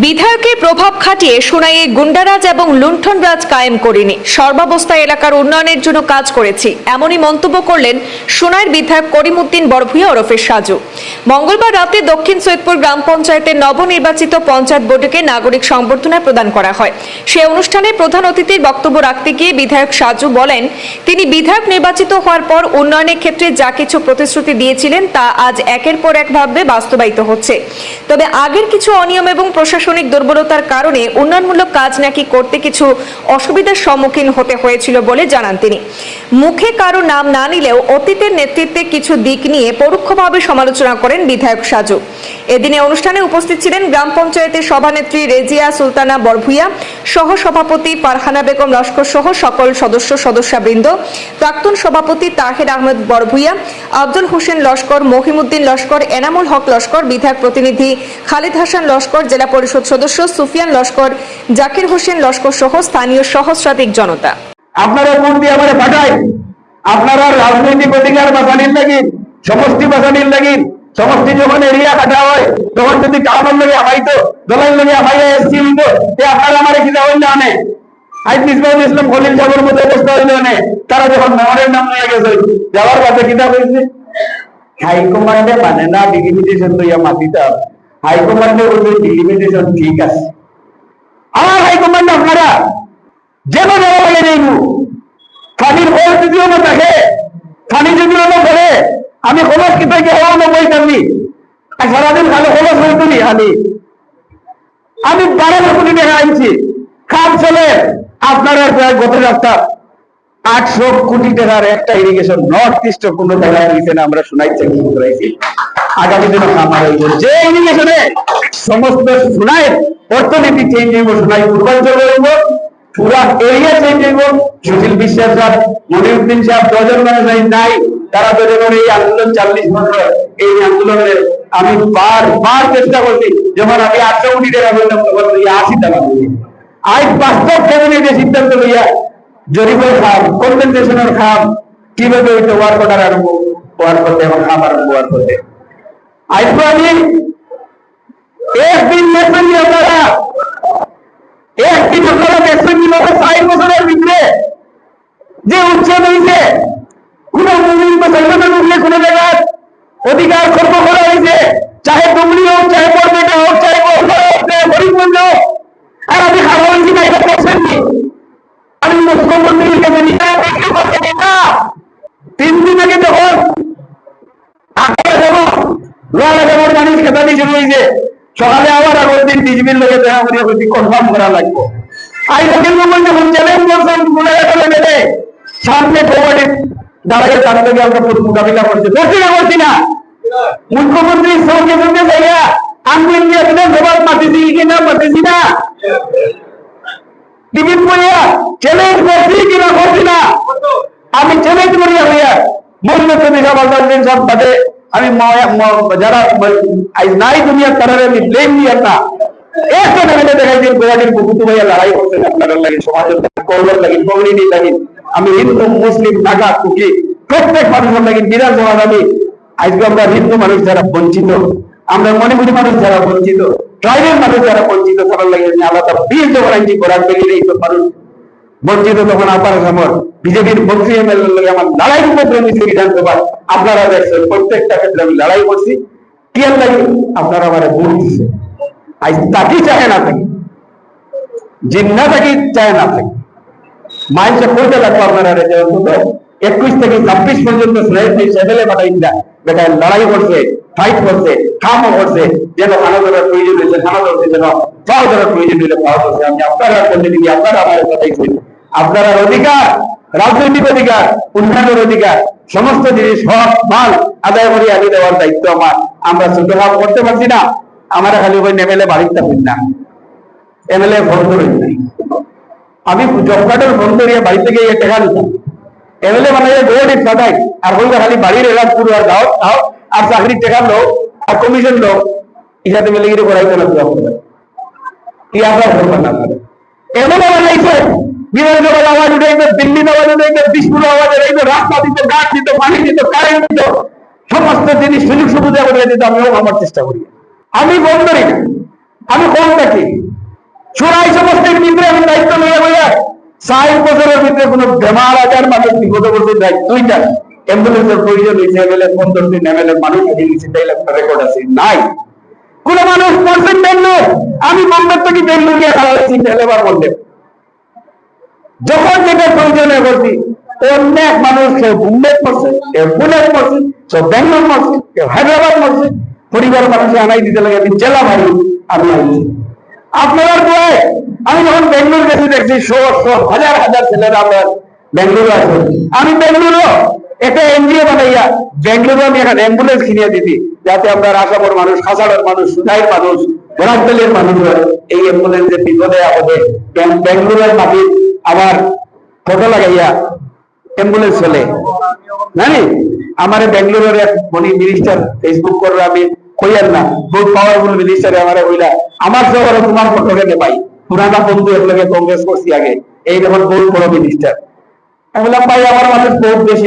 বিধায়কের প্রভাব খাটিয়ে সোনাইয়ে গুন্ডারাজ এবং লুণ্ঠনরাজ কায়েম করিনি। সর্বাবস্থা এলাকার উন্নয়নের জন্য কাজ করেছি। এমনই মন্তব্য করলেন সোনাইয়ের বিধায়ক করিমউদ্দিন বড়ভূয়া ওরফে সাজু। মঙ্গলবার রাতে দক্ষিণ সৈয়দপুর গ্রাম পঞ্চায়েতের নবনির্বাচিত পঞ্চায়েত বোর্ডকে নাগরিক সংবর্ধনা প্রদান করা হয়। সে অনুষ্ঠানে প্রধান অতিথির বক্তব্য রাখতে গিয়ে বিধায়ক সাজু বলেন, তিনি বিধায়ক নির্বাচিত হওয়ার পর উন্নয়নের ক্ষেত্রে যা কিছু প্রতিশ্রুতি দিয়েছিলেন তা আজ একের পর একভাবে বাস্তবায়িত হচ্ছে। তবে আগের কিছু অনিয়ম এবং প্রশাসনিক দুর্বলতার কারণে উন্নয়নমূলক কাজ নাকি করতে কিছু অসুবিধার সম্মুখীন হতে হয়েছিল বলে জানান তিনি। মুখে কারও নাম না নিলেও অতীতের নেতৃত্বে কিছু দিক নিয়ে পরোক্ষভাবে সমালোচনা করেন বিধায়ক সাজু। এদিনে অনুষ্ঠানে উপস্থিত ছিলেন গ্রাম পঞ্চায়েতের সভানেত্রী রেজিয়া সুলতানা বরভুইয়া সহ সভাপতি ফারহানা বেগম লস্কর সহ সকল সদস্য, সদস্যবৃন্দ, প্রাক্তন সভাপতি তাহের আহমেদ বরভুইয়া, আব্দুল হোসেন লস্কর, মহিমুদ্দিন লস্কর, এনামুল হক লস্কর, বিধায়ক প্রতিনিধি খালিদ হাসান লস্কর, জেলা পরিষদ সদস্য সুফিয়ান লস্কর, জাকির হোসেন লস্কর সহ স্থানীয় সহস্রাধিক জনতা। আপনারা কোন দিয়ে আমার পাঠায়। আপনারা রাজনৈতিক অধিকার সমষ্টি বাঁচানির লাগি সমষ্টি যখন এরিয়া কাটা হয়, তখন যদি টাউনের লগে আমাইতো দলের লগে আমাইয়া এসছি হইতো তে আপনারা আমার কি যাবেন না আনে? ইসলাম খলিল তারা যখন মেমরের নাম নিয়ে গেছে, যাওয়ার হাইকমান্ডে মানে না ডিলিমিটেশন লইয়া মাতিতে হাইকমান্ডে ঠিক আছে। আমার হাইকমান্ড আপনারা, যেন জলবায়ু নেই ফানির বয়স যদিও না থাকে, ফানি যদিও না বলে আমি খবর কি থেকে হওয়া না বই পারবি সারাদিন খালি খবর হইতো নি খালি আমি বারো কোটি টাকা আনছি। খাম চলে, আপনারা গত সপ্তাহ আটশো কোটি টাকার একটা ইরিগেশন নর্থ ইস্ট কোন জায়গায় দিয়েছেন আমরা শোনাই করাইছি। আগামী দিনে আমার যে ইরিগেশনে সমস্ত শোনায়, অর্থনীতি চেঞ্জ হইব শোনাই পূর্বাঞ্চল হইব, পুরা এরিয়া চেঞ্জ হইব। সুশীল বিশ্বাস সাহেব, মনিরুদ্দিন সাহেব নাই নাই। তারা তো যখন এই আন্দোলন চল্লিশ বছর, এই আন্দোলনের আমি বার বার চেষ্টা করছি যখন আমি আটশো কোটি টাকা বললাম, তখন ওই আশি টাকা আজ বাস্তব কেমন যে সিদ্ধান্ত লইয়া জরিপের খাম কম্পেনসেশনের খাম, কীভাবে হইতে ওয়ার করার আরম্ভ ওয়ার করতে এবং খাম আরম্ভ ওয়ার করতে। আজ তো আমি একদিন দেখবেন আপনারা একদিন আপনারা দেখবেন ষাট বছরের ভিতরে যে উচ্ছেদ হয়েছে কোন মুমিন সংগঠন উঠলে কোন জায়গায় অধিকার খর্ব করা হয়েছে। চাহে ডুবলি হোক, চাহে বরপেটা হোক, চাহে বহরা হোক, চাহে হরিগঞ্জ হোক। আর আমি খাওয়া হয়েছি না এটা করছেন নি আমি মুখ্যমন্ত্রীর কাছে নিয়ে পাচ্ছি না। তিন দিন আগে যখন আগে যাব লোয়ালা যাবার মানুষ খেতানি শুরু হয়েছে, সকালে আবার আগের দিন বিজেপির লোকে দেখা করি হয়েছি কনফার্ম করা লাগবে। আই সামনে কোভিড দাঁড়ায় তার থেকে আমরা মোকাবিলা করছি। করছি না করছি না। মুখ্যমন্ত্রীর সঙ্গে সঙ্গে যাইয়া আমি ইন্ডিয়া বিধানসভার মাতিছি কিনা মাতিছি না টিভি করিয়া চ্যালেঞ্জ করছি কিনা করছি না? আমি চ্যালেঞ্জ করিয়া হইয়া মূল্য দিশা বাজার সব বাদে, আমি ম- ম- যারা ম- আজ নাই দুনিয়া তারা আমি ব্লেম নিয়ে না একটা টাকাতে দেখাই দিন গোয়াটির বুকুতু ভাইয়া লড়াই করছেন আপনারা লাগে, সমাজের কল্যাণ লাগে কমিউনিটি লাগে আমি হিন্দু, মুসলিম, নাগা, কুকি, প্রত্যেক মানুষের লাগে বিধানসভা আমি আজকে আমরা হিন্দু মানুষ যারা বঞ্চিত, আমরা মণিপুরি মানুষ যারা বঞ্চিত, ট্রাইবেল মানুষ যারা বঞ্চিত তারা লাগে আলাদা বিল যখন আনছি করার বেরিয়ে এই সব মানুষ বঞ্চিত তখন আপনার আমার বিজেপির মন্ত্রী এমএলএ লগে আমার লড়াই উপরে মিছিল বিধানসভা। আপনারা দেখছেন, প্রত্যেকটা ক্ষেত্রে আমি লড়াই করছি। কি লাগে আপনারা আমার ভোট দিচ্ছে আজ তাকে চায় না থাকি। জিন্না থাকি চায় না থাকি। লাগবো আপনারা রে যে অন্তত একুশ থেকে ছাব্বিশ পর্যন্ত সেভেলে পাঠাইছিলা বেটা লড়াই করছে ফাইট করছে কামও করছে, যেন ধরার প্রয়োজন হয়েছে ধরছে যেন পাও প্রয়োজন হলে পাও ধরছে আমি আপনারা করলে দিবি আপনারা আমার কথাইছেন আপনারা অধিকার, রাজনৈতিক অধিকার, উন্নয়নের অধিকার, সমস্ত জিনিস সব মাল, আদায় করে, আমি দেওয়ার দায়িত্ব আমার। আমরা ছোট ভাব করতে পারছি না, আমরা খালি ওই এমএলএ বাড়িতে হই না। এমএলএ ভোট নাই আমি জব ফোন করিয়া বাড়ি থেকে গিয়ে টাকা দিতাম। এমএলএ মানে গোয়াটি পাঠাই আর হইলে খালি বাড়ির এলাক পুরো আর দাও দাও, আর চাকরির টাকা লোক আর কমিশন লোক ইসাতে মিলে গিয়ে করাইতে না দোয়া করবে কি আপনার করবেন না বানাইছে বিধানসভার আওয়াজ উঠাইবে দিল্লির আওয়াজ উঠাইবে বিষ্ণুর আওয়াজ উঠাইবে, রাস্তা দিত, গাছ দিত, পানি দিত কারেন্ট দিত, সমস্ত জিনিস সুযোগ সুবিধা করে দিত, আমিও আমার চেষ্টা করি। আমি বন্ধ করি, আমি কম থাকি চোরাই আমি দায়িত্ব নিয়ে বছরের ভিতরে বেমার আজার মানুষ দায়িত্বই অ্যাম্বুলেন্সের প্রয়োজন হয়েছে পনেরো দিন এমএলএ মানুষ আগে একটা রেকর্ড আছে। নাই। কোন মানুষ পড়ছেন আমি বোম্বে থেকে গিয়ে মধ্যে যখন যেটা প্রয়োজনে করছি, অনেক মানুষ কেউ মুম্বাই পড়ছে কেউ পুনে পড়ছে কেউ ব্যাঙ্গালোর পড়ছে কেউ হায়দ্রাবাদ পড়ছে পরিবার মানুষে আনাই দিতে লাগে, আমি জেলা ভাই, আমি আপনার দোয়ায় আমি যখন বেঙ্গলোর গেছি দেখছি হাজার হাজার ছেলেরা আমার বেঙ্গলোর আছে আমি বেঙ্গলোরও একটা এনজিও বানাইয়া বেঙ্গলোরও আমি এখন অ্যাম্বুলেন্স কিনিয়ে দিতি যাতে আমরা আসামের মানুষ, খাসাড়ের মানুষ সুদাইর মানুষ, বরাকদলের মানুষ এই অ্যাম্বুলেন্সের বিপদে আপদে বেঙ্গলোরের মাটি আবার ফটো লাগাইয়া অ্যাম্বুলেন্স চলে। জানি আমার বেঙ্গলোরের মনি মিনিস্টার ফেসবুক করে আমি। কইয়েন না মিনিস্টারে আমারে হইলা আমার তোমার পক্ষে পাই বন্ধু কংগ্রেস করছি আগে, এই যখন মিনিস্টার আমি আমার বেশি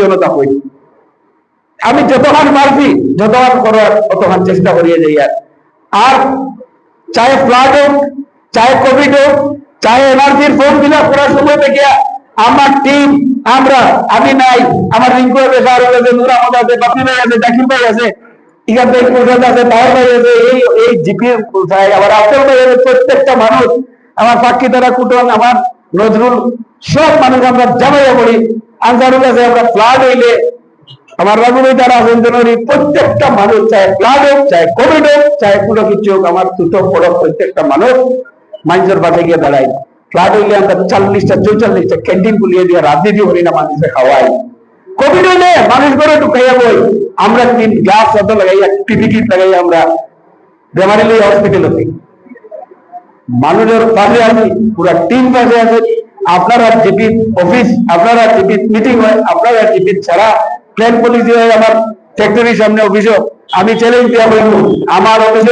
আমি যতক্ষণ মারছি যতক্ষণ করার ততক্ষণ চেষ্টা করিয়ে যাই আর। আর চাহে ফ্লাড হোক চাই কোভিড হোক চাই এনার্জির ফোন ফিল করার সময় থেকে আমার টিম আমরা, আমি নাই, আমার রিঙ্কু বেকার আছে নুরা আছে বাপি ভাই আছে, জাকির ভাই আছে এখান থেকে প্রসাদ আছে ভাই আছে এই এই জিপি কোথায়? আবার ভাই আছে প্রত্যেকটা মানুষ, আমার সাক্ষী দ্বারা কুটন আমার নজরুল, সব মানুষ আমরা জামাইয়া পড়ি। আনসারুল আছে আমরা ফ্লাড হইলে, আমার রাঘুবি যারা আছেন প্রত্যেকটা মানুষ চায় ফ্লাড হোক, চায় কোভিড হোক, চায় কোনো কিছু হোক, আমার দুটো বড় প্রত্যেকটা মানুষ মানুষের পাশে গিয়ে দাঁড়াই ফ্লাড হইলে আমরা চল্লিশটা, চৌচল্লিশটা ক্যান্টিন খুলিয়ে দিয়ে রাজনীতি করি না, মানুষকে খাওয়াই। কোভিড হইলে মানুষ করে ঢুকাইয়া বই। আমরা তিন গ্লাস শব্দ লাগাইয়া, টিভি কিট লাগাইয়া আমরা বেমারি লই হসপিটালে হই মানুষের পাশে আছি পুরো টিম পাশে আছে। আপনারা জিপি অফিস আপনারা জিপি মিটিং হয়, আপনারা জিপি ছাড়া প্ল্যান পলিসি হয় আমার ফ্যাক্টরির সামনে অফিসও আমি চ্যালেঞ্জ হইব। আমার কোনো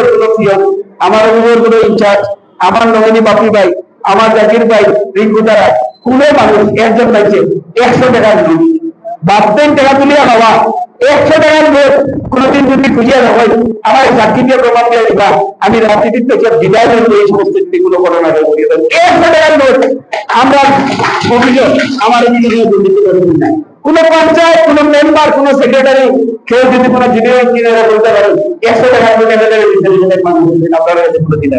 আমার কোনো ইনচার্জ আমার বাপি ভাই, আমার জাকির ভাই, রিঙ্কু দ্বারা কোনো মানুষ একজন পাইছে একশো বাপতেন টাকা তুলিয়া খাওয়া একশো টাকার নোট কোনোদিন যদি খুঁজিয়া হয় আমার চাকরি দিয়ে প্রমাণ দিয়ে দিবা। আমি রাজনীতির থেকে বিদায় হইব এই সমস্ত করিয়ে দেন একশো টাকার নোট আমরা অভিযোগ আমার অভিযোগে দুর্নীতি নাই। কোন পঞ্চায়েত, কোন মেম্বার কোন সেক্রেটারি কেউ যদি কোন জুনিয়র ইঞ্জিনিয়ার বলতে পারে, একশো টাকার নোট আপনারা কোনো দিন